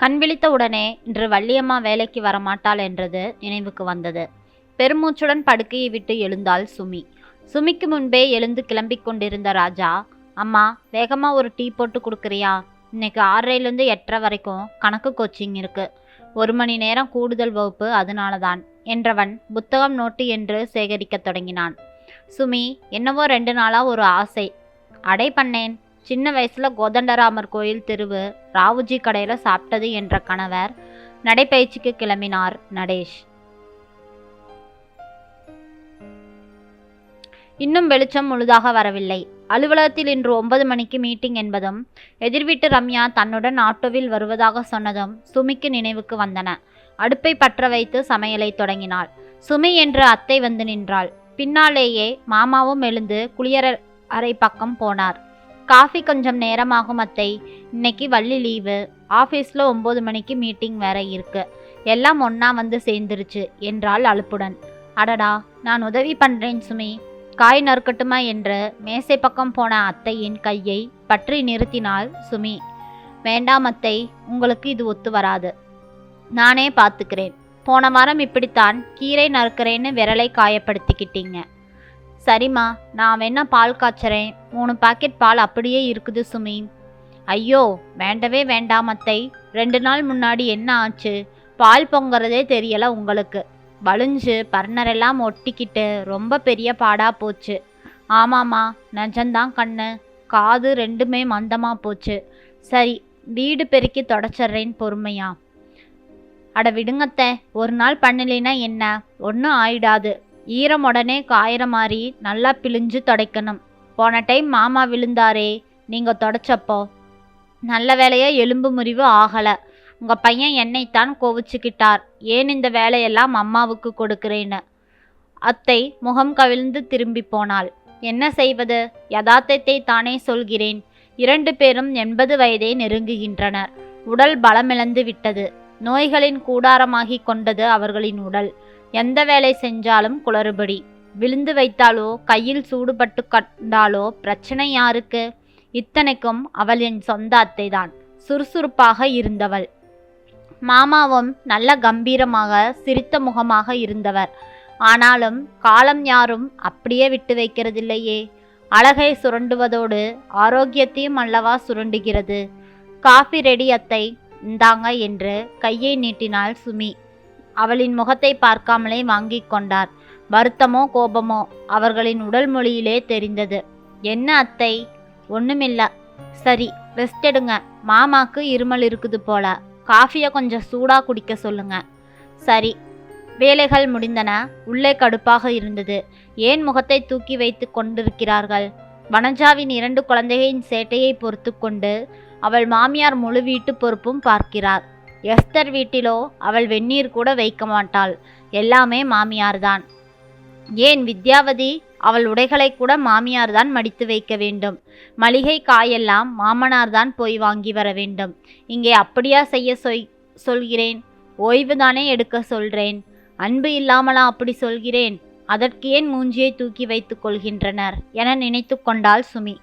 கண் விழித்த உடனே இன்று வள்ளியம்மா வேலைக்கு வரமாட்டாள் என்றது நினைவுக்கு வந்தது. பெருமூச்சுடன் படுக்கையை விட்டு எழுந்தாள் சுமி. சுமிக்கு முன்பே எழுந்து கிளம்பிக் கொண்டிருந்த ராஜா அம்மா வேகமா ஒரு டீ போட்டு கொடுக்குறியா? இன்னைக்கு ஆறரைலேருந்து எட்டரை வரைக்கும் கணக்கு கோச்சிங் இருக்கு. ஒரு மணி நேரம் கூடுதல் வகுப்பு அதனால தான் என்றவன் புத்தகம் நோட்டு என்று சேகரிக்கத் தொடங்கினான். சுமி என்னவோ ரெண்டு நாளாக ஒரு ஆசை. அடை பண்ணேன். சின்ன வயசுல கோதண்டராமர் கோயில் தெருவு ராவுஜி கடையில் சாப்பிட்டது என்ற கணவர் நடைப்பயிற்சிக்கு கிளம்பினார் நடேஷ். இன்னும் வெளிச்சம் முழுதாக வரவில்லை. அலுவலகத்தில் இன்று ஒன்பது மணிக்கு மீட்டிங் என்பதும் எதிர்வீட்டு ரம்யா தன்னுடன் ஆட்டோவில் வருவதாக சொன்னதும் சுமிக்கு நினைவுக்கு வந்தன. அடுப்பை பற்ற வைத்து சமையலை தொடங்கினாள். சுமி என்று அத்தை வந்து நின்றாள். பின்னாலேயே மாமாவும் எழுந்து குளியற அறை பக்கம் போனார். காஃபி கொஞ்சம் நேரமாகும் அத்தை. இன்னைக்கு வள்ளி லீவு. ஆஃபீஸில் ஒம்பது மணிக்கு மீட்டிங் வேற இருக்கு. எல்லாம் ஒன்றா வந்து சேர்ந்துருச்சு என்றாள் அலுப்புடன். அடடா நான் உதவி பண்ணுறேன் சுமி. காய் நறுக்கட்டுமா என்று மேசை பக்கம் போன அத்தையின் கையை பற்றி நிறுத்தினாள் சுமி. வேண்டாம் அத்தை உங்களுக்கு இது ஒத்து வராது. நானே பார்த்துக்கிறேன். போன வாரம் இப்படித்தான் கீரை நறுக்கிறேன்னு விரலை காயப்படுத்திக்கிட்டீங்க. சரிம்மா நான் வேணா பால் காய்ச்சறேன். மூணு பாக்கெட் பால் அப்படியே இருக்குது சுமி. ஐயோ வேண்டவே வேண்டாம் அத்தை. ரெண்டு நாள் முன்னாடி என்ன ஆச்சு? பால் பொங்குறதே தெரியல உங்களுக்கு. வலிஞ்சு பர்னரெல்லாம் ஒட்டிக்கிட்டு ரொம்ப பெரிய பாடா போச்சு. ஆமாம்மா நிஜம்தான் கண்ணு. காது ரெண்டுமே மந்தமா போச்சு. சரி வீடு பெருக்கி தொடச்சிட்றேன் பொறுமையா. அட விடுங்கத்த ஒரு நாள் பண்ணலைன்னா என்ன? ஒன்றும் ஆயிடாது. ஈரம் உடனே காயிற மாதிரி நல்லா பிழிஞ்சு துடைக்கணும். போன டைம் மாமா விழுந்தாரே நீங்கள் தொடச்சப்போ. நல்ல வேலையாக எலும்பு முறிவு ஆகலை. உங்கள் பையன் என்னைத்தான் கோவிச்சுக்கிட்டார். ஏன் இந்த வேலையெல்லாம் அம்மாவுக்கு கொடுக்கிறேன்னு? அத்தை முகம் கவிழ்ந்து திரும்பி போனாள். என்ன செய்வது? யதார்த்தத்தை தானே சொல்கிறேன். இரண்டு பேரும் எண்பது வயதை நெருங்குகின்றனர். உடல் பலமிழந்து விட்டது. நோய்களின் கூடாரமாகிக் கொண்டது அவர்களின் உடல். எந்த வேலை செஞ்சாலும் குளறுபடி. விழுந்து வைத்தாலோ கையில் சூடுபட்டு கண்டாலோ பிரச்சனை யாருக்கு? இத்தனைக்கும் அவள் என் சொந்த அத்தைதான். சுறுசுறுப்பாக இருந்தவள். மாமாவும் நல்ல கம்பீரமாக சிரித்த முகமாக இருந்தவர். ஆனாலும் காலம் யாரும் அப்படியே விட்டு வைக்கிறதில்லையே. அழகை சுரண்டுவதோடு ஆரோக்கியத்தையும் அல்லவா சுரண்டுகிறது. காஃபி ரெடி அத்தை. இந்தாங்க என்று கையை நீட்டினாள் சுமி. அவளின் முகத்தை பார்க்காமலே வாங்கிக் கொண்டார். வருத்தமோ கோபமோ அவர்களின் உடல் மொழியிலே தெரிந்தது. என்ன அத்தை? ஒண்ணுமில்ல. சரி ரெஸ்ட் எடுங்க. மாமாக்கு இருமல் இருக்குது போல. காஃபியை கொஞ்சம் சூடாக குடிக்க சொல்லுங்க. சரி. வேலைகள் முடிந்தன. உள்ளே கடுப்பாக இருந்தது. ஏன் முகத்தை தூக்கி வைத்து கொண்டிருக்கிறார்கள்? வனஜாவின் இரண்டு குழந்தைகளின் சேட்டையை பொறுத்து கொண்டு அவள் மாமியார் முழு வீட்டு பொறுப்பும் பார்க்கிறார். எஸ்தர் வீட்டிலோ அவள் வெந்நீர் கூட வைக்க மாட்டாள். எல்லாமே மாமியார்தான். ஏன் வித்யாவதி? அவள் உடைகளை கூட மாமியார் தான் மடித்து வைக்க வேண்டும். மளிகை காயெல்லாம் மாமனார் தான் போய் வாங்கி வர வேண்டும். இங்கே அப்படியா செய்ய சொய் சொல்கிறேன்? ஓய்வு தானே எடுக்க சொல்கிறேன் அன்பு இல்லாமலா அப்படி சொல்கிறேன்? அதற்கு ஏன் மூஞ்சியை தூக்கி வைத்துக் கொள்கின்றனர்? என நினைத்து கொண்டாள் சுமி.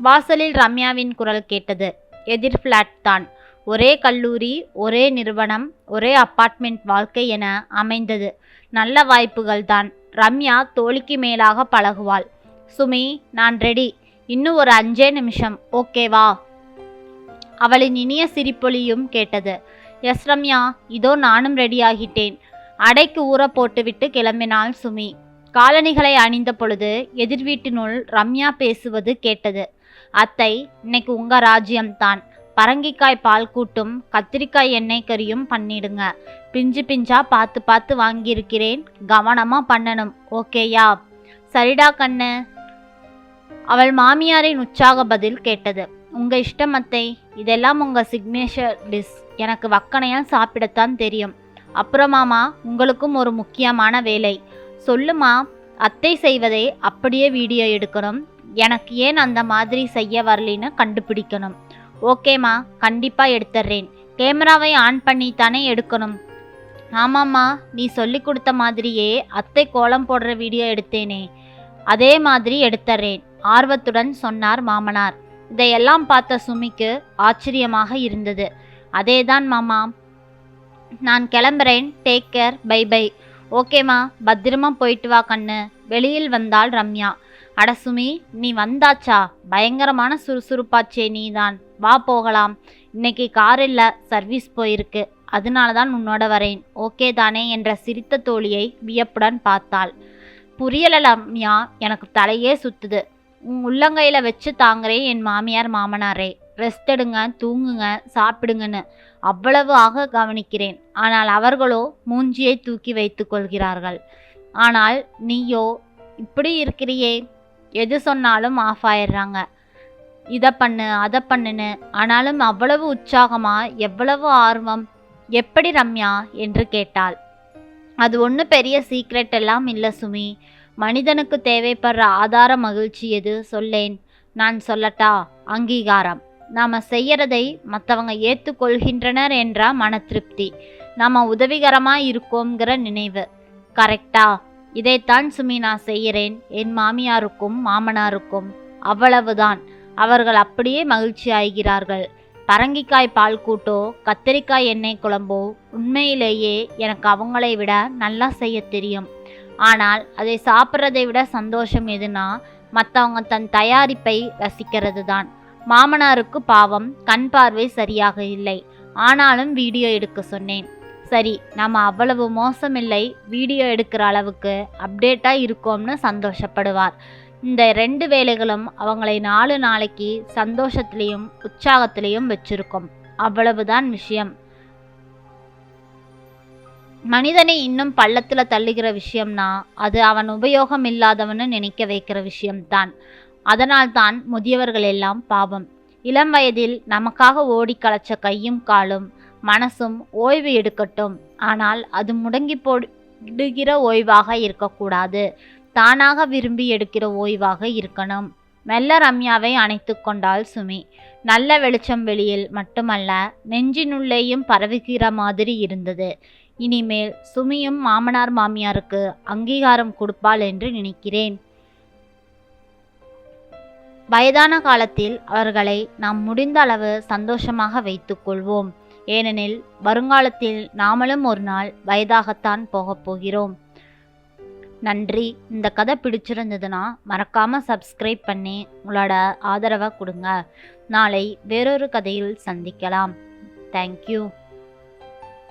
வாசலில் ரம்யாவின் குரல் கேட்டது. எதிர் ஃப்ளாட் தான். ஒரே கல்லூரி ஒரே நிறுவனம் ஒரே அப்பார்ட்மெண்ட் வாழ்க்கை என அமைந்தது. நல்ல வாய்ப்புகள் தான். ரம்யா தோழிக்கு மேலாக பழகுவாள். சுமி நான் ரெடி இன்னும் ஒரு அஞ்சே நிமிஷம். ஓகேவா அவளின் இனிய சிரிப்பொலியும் கேட்டது. எஸ் ரம்யா. இதோ நானும் ரெடியாகிட்டேன் அடைக்கு ஊற போட்டுவிட்டு கிளம்பினாள் சுமி. காலணிகளை அணிந்த பொழுது எதிர்வீட்டினுள் ரம்யா பேசுவது கேட்டது. அத்தை இன்னைக்கு உங்க ராஜ்யம்தான். பரங்கிக்காய் பால் கூட்டும் கத்திரிக்காய் எண்ணெய் கறியும் பண்ணிடுங்க. பிஞ்சு பிஞ்சா பார்த்து பார்த்து வாங்கியிருக்கிறேன். கவனமாக பண்ணணும். ஓகேயா? சரிடா கண்ணு. அவள் மாமியாரின் உற்சாக பதில் கேட்டது. உங்கள் இஷ்டம் அத்தை. இதெல்லாம் உங்கள் சிக்னேச்சர் டிஷ் எனக்கு வக்கனையாக சாப்பிடத்தான் தெரியும். அப்புறமாமா உங்களுக்கும் ஒரு முக்கியமான வேலை. சொல்லுமா அத்தை செய்வதை அப்படியே வீடியோ எடுக்கணும். எனக்கு ஏன் அந்த மாதிரி செய்ய வரலின்னு கண்டுபிடிக்கணும். ஓகேம்மா கண்டிப்பாக எடுத்துடுறேன் கேமராவை ஆன் பண்ணி தானே எடுக்கணும். ஆமாம்மா நீ சொல்லி கொடுத்த மாதிரியே அத்தை கோலம் போடுற வீடியோ எடுத்தேனே. அதே மாதிரி எடுத்துறேன் ஆர்வத்துடன் சொன்னார் மாமனார். இதையெல்லாம் பார்த்த சுமிக்கு ஆச்சரியமாக இருந்தது. அதேதான் மாமா. நான் கிளம்புறேன் டேக் கேர் பை பை. ஓகேம்மா பத்திரமா போயிட்டு வா கண்ணு. வெளியில் வந்தாள் ரம்யா. அட சுமி நீ வந்தாச்சா? பயங்கரமான சுறுசுறுப்பாச்சே நீதான். வா போகலாம். இன்னைக்கு கார் இல்லை சர்வீஸ் போயிருக்கு. அதனால தான் உன்னோட வரேன். ஓகே தானே என்ற சிரித்த தோழியை வியப்புடன் பார்த்தாள். புரியல ரம்யா எனக்கு தலையே சுத்துது. உன் உள்ளங்கையில் வச்சு தாங்குறேன் என் மாமியார் மாமனாரே. ரெஸ்ட் எடுங்க தூங்குங்க சாப்பிடுங்கன்னு அவ்வளவு ஆக கவனிக்கிறேன். ஆனால் அவர்களோ மூஞ்சியை தூக்கி வைத்து கொள்கிறார்கள். ஆனால் நீயோ இப்படி இருக்கிறியே? எது சொன்னாலும் ஆஃப் ஆயிடுறாங்க. இதை பண்ணு அதை பண்ணுன்னு. ஆனாலும் அவ்வளவு உற்சாகமா எவ்வளவு ஆர்வம் எப்படி ரம்யா என்று கேட்டாள். அது ஒன்றும் பெரிய சீக்ரெட் எல்லாம் இல்லை சுமி. மனிதனுக்கு தேவைப்படுற ஆதார மகிழ்ச்சி எது? சொல்லேன். நான் சொல்லட்டா? அங்கீகாரம். நாம் செய்யறதை மற்றவங்க ஏற்றுக்கொள்கின்றனர் என்ற மன திருப்தி. நாம் உதவிகரமாக இருக்கோங்கிற நினைவு. கரெக்டா? இதைத்தான் சுமி நான் செய்கிறேன். என் மாமியாருக்கும் மாமனாருக்கும் அவ்வளவுதான். அவர்கள் அப்படியே மகிழ்ச்சி ஆகிறார்கள். பரங்கிக்காய் பால் கூட்டோ கத்தரிக்காய் எண்ணெய் குழம்போ உண்மையிலேயே எனக்கு அவங்களை விட நல்லா செய்ய தெரியும். ஆனால் அதை சாப்பிட்றதை விட சந்தோஷம் எதுனா மற்றவங்க தன் தயாரிப்பை ரசிக்கிறது தான் மாமனாருக்கு பாவம் கண் பார்வை சரியாக இல்லை. ஆனாலும் வீடியோ எடுக்க சொன்னேன். சரி நம்ம அவ்வளவு மோசமில்லை வீடியோ எடுக்கிற அளவுக்கு அப்டேட்டாக இருக்கோம்னு சந்தோஷப்படுவார். இந்த ரெண்டு வேலைகளும் அவங்களை நாலு நாளைக்கு சந்தோஷத்துலேயும் உற்சாகத்திலையும் வச்சிருக்கும். அவ்வளவுதான் விஷயம். மனிதனை இன்னும் பள்ளத்தில் தள்ளுகிற விஷயம்னா அது அவன் உபயோகம் இல்லாதவன்னு நினைக்க வைக்கிற விஷயம்தான். அதனால்தான் முதியவர்கள் எல்லாம் பாவம். இளம் வயதில் நமக்காக ஓடி களைச்ச கையும் காலும் மனசும் ஓய்வு எடுக்கட்டும். ஆனால் அது முடங்கி போடுகிற ஓய்வாக இருக்கக்கூடாது. தானாக விரும்பி எடுக்கிற ஓய்வாக இருக்கணும். மெல்ல ரம்யாவை அணைத்து கொண்டாள் சுமி. நல்ல வெளிச்சம் வெளியில் மட்டுமல்ல நெஞ்சினுள்ளேயும் பரவுகிற மாதிரி இருந்தது. இனிமேல் சுமியும் மாமனார் மாமியாருக்கு அங்கீகாரம் கொடுப்பாள் என்று நினைக்கிறேன். வயதான காலத்தில் அவர்களை நாம் முடிந்த அளவு சந்தோஷமாக வைத்துக்கொள்வோம் ஏனெனில் வருங்காலத்தில் நாமளும் ஒரு நாள் வயதாகத்தான் போகப் போகிறோம். நன்றி. இந்த கதை பிடிச்சிருந்ததுன்னா மறக்காமல் சப்ஸ்கிரைப் பண்ணி உங்களோட ஆதரவை கொடுங்க. நாளை வேறொரு கதையில் சந்திக்கலாம். தேங்க்யூ